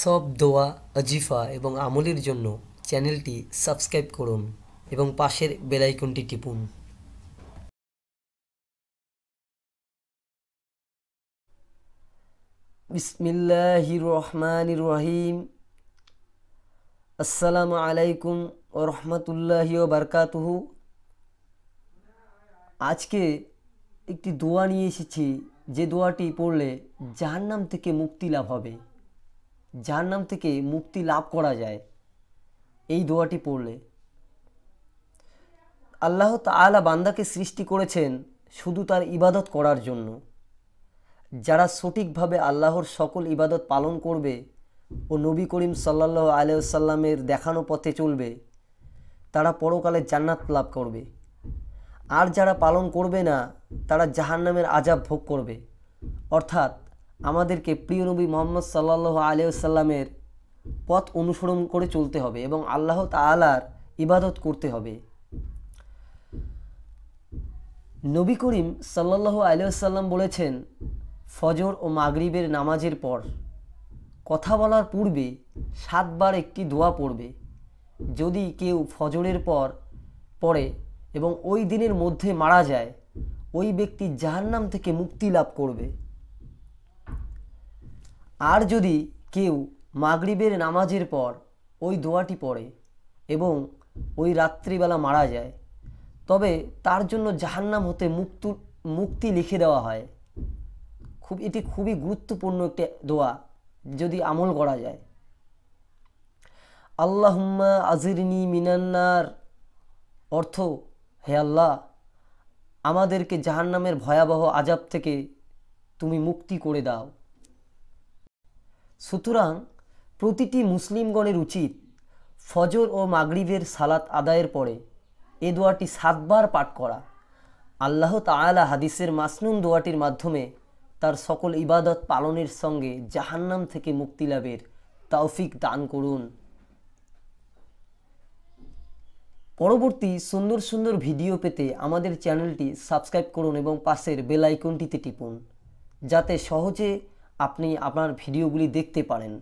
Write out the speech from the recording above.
সব দোয়া, আজিফা এবং আমলের জন্য চ্যানেলটি সাবস্ক্রাইব করুন এবং পাশের বেলাইকনটি টিপুন। বিসমিল্লাহির রহমানির রহিম আসসালামু আলাইকুম ও রহমতুল্লাহি বারকাতুহু। আজকে একটি দোয়া নিয়ে এসেছি, যে দোয়াটি পড়লে জাহান্নাম থেকে মুক্তি লাভ হবে। জাহান্নাম থেকে মুক্তি লাভ করা যায়, এই দোয়াটি পড়লে। আল্লাহ তাআলা বান্দাকে সৃষ্টি করেছেন শুধু তার ইবাদত করার জন্য। যারা সঠিকভাবে আল্লাহর সকল ইবাদত পালন করবে ও নবী করিম সাল্লাহ আলিয়াল্লামের দেখানো পথে চলবে, তারা পরকালে জান্নাত লাভ করবে। আর যারা পালন করবে না, তারা জাহান্নামের আজাব ভোগ করবে। অর্থাৎ আমাদেরকে প্রিয় নবী মোহাম্মদ সাল্লাহ আলিয়াল্লামের পথ অনুসরণ করে চলতে হবে এবং আল্লাহ তালার ইবাদত করতে হবে। নবী করিম সাল্লাহ আলিয়াল্লাম বলেছেন, ফজর ও মাগরিবের নামাজের পর কথা বলার পূর্বে সাতবার একটি দোয়া পড়বে। যদি কেউ ফজরের পর পড়ে এবং ওই দিনের মধ্যে মারা যায়, ওই ব্যক্তি জাহান্নাম থেকে মুক্তি লাভ করবে। আর যদি কেউ মাগরিবের নামাজের পর ওই দোয়াটি পড়ে এবং ওই রাত্রিবেলা মারা যায়, তবে তার জন্য জাহান্নাম হতে মুক্ত, মুক্তি লিখে দেওয়া হয়। খুব, এটি খুবই গুরুত্বপূর্ণ একটি দোয়া যদি আমল করা যায়। আল্লাহুম্মা আজিরনি মিনান্নার অর্থ, হে আল্লাহ, আমাদেরকে জাহান্নামের ভয়াবহ আজাব থেকে তুমি মুক্তি করে দাও। সুতরাং প্রতিটি মুসলিমগণের উচিত ফজর ও মাগরিবের সালাত আদায়ের পরে এ দোয়াটি সাতবার পাঠ করা। আল্লাহ তাআলা হাদিসের মাসনুন দোয়াটির মাধ্যমে তার সকল ইবাদত পালনের সঙ্গে জাহান্নাম থেকে মুক্তি লাভের তৌফিক দান করুন। পরবর্তী সুন্দর সুন্দর ভিডিও পেতে আমাদের চ্যানেলটি সাবস্ক্রাইব করুন এবং পাশের বেল আইকনটিতে টিপুন, যাতে সহজে আপনি আপনার ভিডিওগুলি দেখতে পারেন।